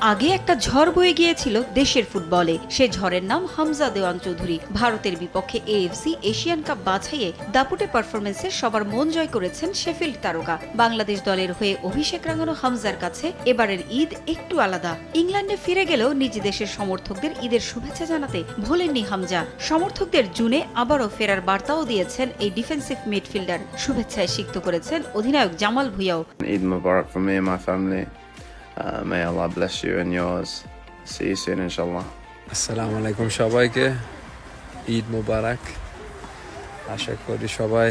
আগে একটা ঝড় বয়ে গিয়েছিল দেশের ফুটবলে। সে ঝড়ের নাম হামজা দেওয়ান চৌধুরী। ভারতের বিপক্ষে এএফসি এশিয়ান কাপ বাছাইয়ে দাপুটে পারফরমেন্সে সবার মন জয় করেছেন শেফিল্ড তারকা। বাংলাদেশ দলের হয়ে অভিষেক রাঙানো হামজার কাছে এবারের ঈদ একটু আলাদা। ইংল্যান্ডে ফিরে গেলেও নিজ দেশের সমর্থকদের ঈদের শুভেচ্ছা জানাতে ভোলেননি হামজা। সমর্থকদের জুনে আবারও ফেরার বার্তাও দিয়েছেন এই ডিফেন্সিভ মিডফিল্ডার। শুভেচ্ছায় সিক্ত করেছেন অধিনায়ক Jamal ভুঁইয়াও। from me and my family. Uh, may Allah bless you and yours. See you soon, inshallah. আসসালামু আলাইকুম সবাইকে ঈদ মোবারক আশা করি সবাই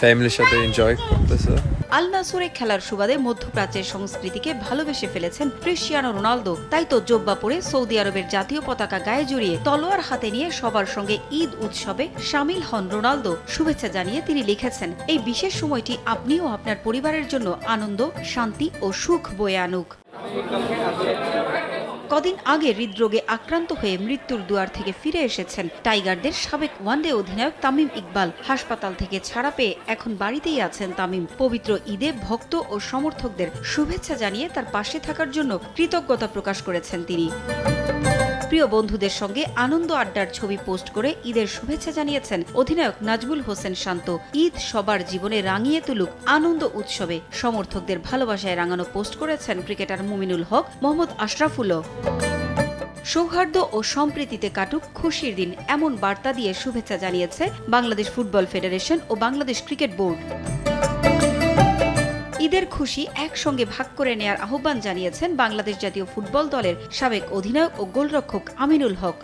ফ্যামিলির সাথে এনজয় করতেছে আল নাসুরে খেলার সুবাদে মধ্যপ্রাচ্যের সংস্কৃতিকে ভালোবেসে ফেলেছেন ক্রিশ্চিয়ানো রোনালদো। তাই তো জোব্বা পরে সৌদি আরবের জাতীয় পতাকা গায়ে জড়িয়ে তলোয়ার হাতে নিয়ে সবার সঙ্গে ঈদ উৎসবে সামিল হন রোনালদো। শুভেচ্ছা জানিয়ে তিনি লিখেছেন, এই বিশেষ সময়টি আপনি ও আপনার পরিবারের জন্য আনন্দ, শান্তি ও সুখ বয়ে আনুক। কদিন আগে হৃদরোগে আক্রান্ত হয়ে মৃত্যুর দুয়ার থেকে ফিরে এসেছেন টাইগারদের সাবেক ওয়ানডে অধিনায়ক তামিম ইকবাল। হাসপাতাল থেকে ছাড়া পেয়ে এখন বাড়িতেই আছেন তামিম। পবিত্র ঈদে ভক্ত ও সমর্থকদের শুভেচ্ছা জানিয়ে তার পাশে থাকার জন্য কৃতজ্ঞতা প্রকাশ করেছেন তিনি। প্রিয় বন্ধুদের সঙ্গে আনন্দ আড্ডার ছবি পোস্ট করে ঈদের শুভেচ্ছা জানিয়েছেন অধিনায়ক নাজবুল হোসেন শান্ত। ঈদ সবার জীবনে রাঙিয়ে তুলুক আনন্দ উৎসবে। সমর্থকদের ভালোবাসায় রাঙানো পোস্ট করেছেন ক্রিকেটার মুমিনুল হক, মোহাম্মদ আশরাফুলও। সৌহার্দ্য ও সম্প্রীতিতে কাটুক খুশির দিন, এমন বার্তা দিয়ে শুভেচ্ছা জানিয়েছে বাংলাদেশ ফুটবল ফেডারেশন ও বাংলাদেশ ক্রিকেট বোর্ড। ঈদের খুশি একসঙ্গে ভাগ করে নেয়ার আহ্বান জানিয়েছেন বাংলাদেশ জাতীয় ফুটবল দলের সাবেক অধিনায়ক ও গোলরক্ষক আমিনুল হক।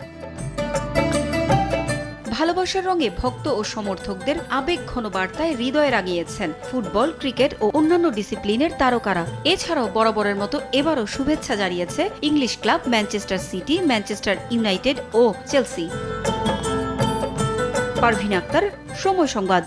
ভালোবাসার রঙে ভক্ত ও সমর্থকদের আবেগ ঘন বার্তায় হৃদয় রাঙিয়েছেন ফুটবল, ক্রিকেট ও অন্যান্য ডিসিপ্লিনের তারকারা। এছাড়াও বরাবরের মতো এবারও শুভেচ্ছা জানিয়েছে English club Manchester City, Manchester United ও চেলসি। পারভিন আক্তার, সময় সংবাদ।